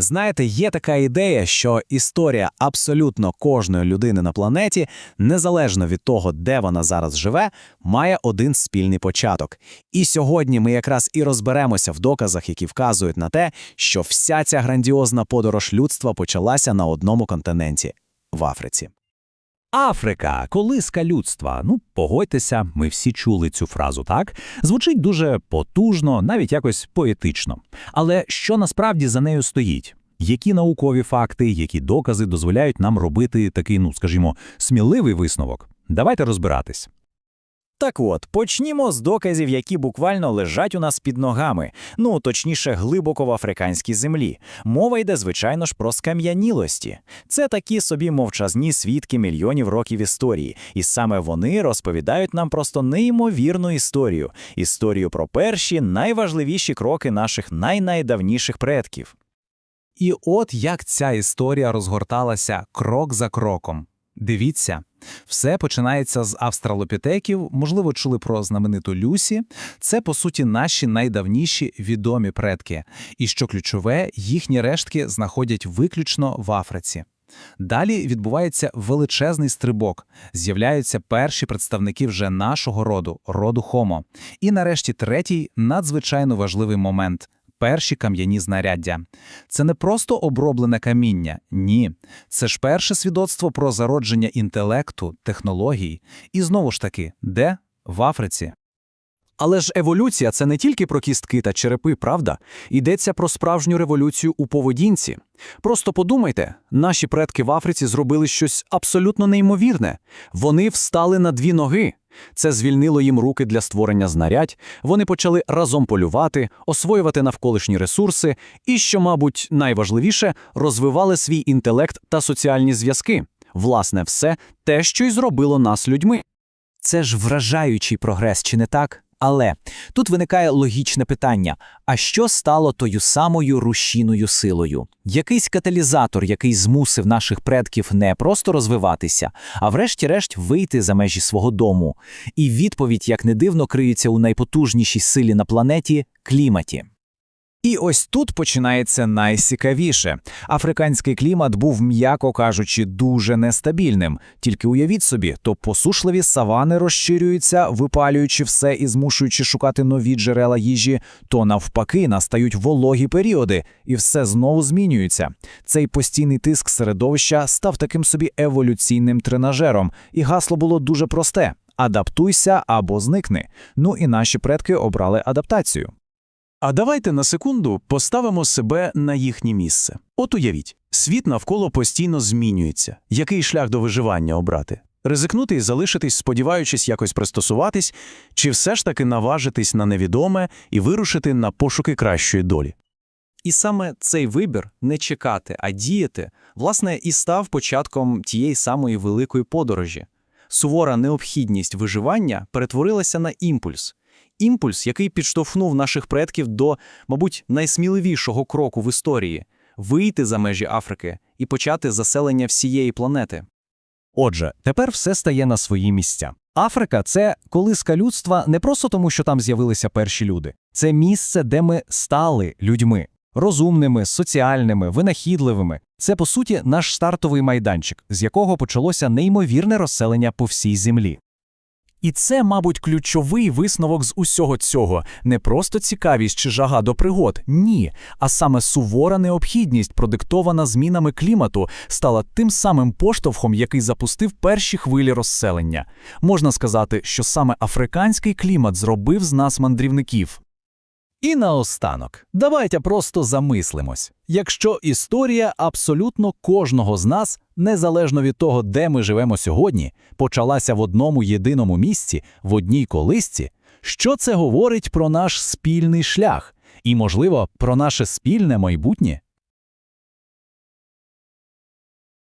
Знаєте, є така ідея, що історія абсолютно кожної людини на планеті, незалежно від того, де вона зараз живе, має один спільний початок. І сьогодні ми якраз і розберемося в доказах, які вказують на те, що вся ця грандіозна подорож людства почалася на одному континенті в Африці. Африка, колиска людства. Ну, погодьтеся, ми всі чули цю фразу, так? Звучить дуже потужно, навіть якось поетично. Але що насправді за нею стоїть? Які наукові факти, які докази дозволяють нам робити такий, ну скажімо, сміливий висновок? Давайте розбиратись. Так от, почнімо з доказів, які буквально лежать у нас під ногами, ну точніше, глибоко в африканській землі. Мова йде, звичайно ж, про скам'янілості. Це такі собі мовчазні свідки мільйонів років історії, і саме вони розповідають нам просто неймовірну історію історію про перші найважливіші кроки наших найнайдавніших предків. І от як ця історія розгорталася крок за кроком. Дивіться, все починається з австралопітеків, можливо, чули про знамениту Люсі. Це, по суті, наші найдавніші відомі предки. І що ключове, їхні рештки знаходять виключно в Африці. Далі відбувається величезний стрибок, з'являються перші представники вже нашого роду, роду Хомо. І нарешті третій надзвичайно важливий момент перші кам'яні знаряддя. Це не просто оброблене каміння, ні. Це ж перше свідоцтво про зародження інтелекту, технологій. І знову ж таки, де? В Африці. Але ж еволюція це не тільки про кістки та черепи, правда? Йдеться про справжню революцію у поведінці. Просто подумайте, наші предки в Африці зробили щось абсолютно неймовірне. Вони встали на дві ноги. Це звільнило їм руки для створення знарядь, вони почали разом полювати, освоювати навколишні ресурси і, що, мабуть, найважливіше, розвивали свій інтелект та соціальні зв'язки. Власне, все те, що й зробило нас людьми. Це ж вражаючий прогрес, чи не так? Але тут виникає логічне питання: а що стало тою самою рушійною силою? Якийсь каталізатор, який змусив наших предків не просто розвиватися, а врешті-решт вийти за межі свого дому. І відповідь, як не дивно, криється у найпотужнішій силі на планеті кліматі. І ось тут починається найцікавіше. Африканський клімат був, м'яко кажучи, дуже нестабільним. Тільки уявіть собі, то посушливі савани розширюються, випалюючи все і змушуючи шукати нові джерела їжі, то навпаки настають вологі періоди, і все знову змінюється. Цей постійний тиск середовища став таким собі еволюційним тренажером, і гасло було дуже просте: адаптуйся або зникни. Ну і наші предки обрали адаптацію. А давайте на секунду поставимо себе на їхнє місце. От уявіть, світ навколо постійно змінюється. Який шлях до виживання обрати? Ризикнути і залишитись, сподіваючись якось пристосуватись, чи все ж таки наважитись на невідоме і вирушити на пошуки кращої долі? І саме цей вибір не чекати, а діяти, власне, і став початком тієї самої великої подорожі. Сувора необхідність виживання перетворилася на імпульс. Імпульс, який підштовхнув наших предків до, мабуть, найсміливішого кроку в історії вийти за межі Африки і почати заселення всієї планети. Отже, тепер все стає на свої місця. Африка це колиска людства не просто тому, що там з'явилися перші люди. Це місце, де ми стали людьми розумними, соціальними, винахідливими. Це, по суті, наш стартовий майданчик, з якого почалося неймовірне розселення по всій землі. І це, мабуть, ключовий висновок з усього цього не просто цікавість чи жага до пригод, ні, а саме сувора необхідність, продиктована змінами клімату, стала тим самим поштовхом, який запустив перші хвилі розселення. Можна сказати, що саме африканський клімат зробив з нас мандрівників. І наостанок, давайте просто замислимось. Якщо історія абсолютно кожного з нас, незалежно від того, де ми живемо сьогодні, почалася в одному єдиному місці, в одній колисці, що це говорить про наш спільний шлях і, можливо, про наше спільне майбутнє?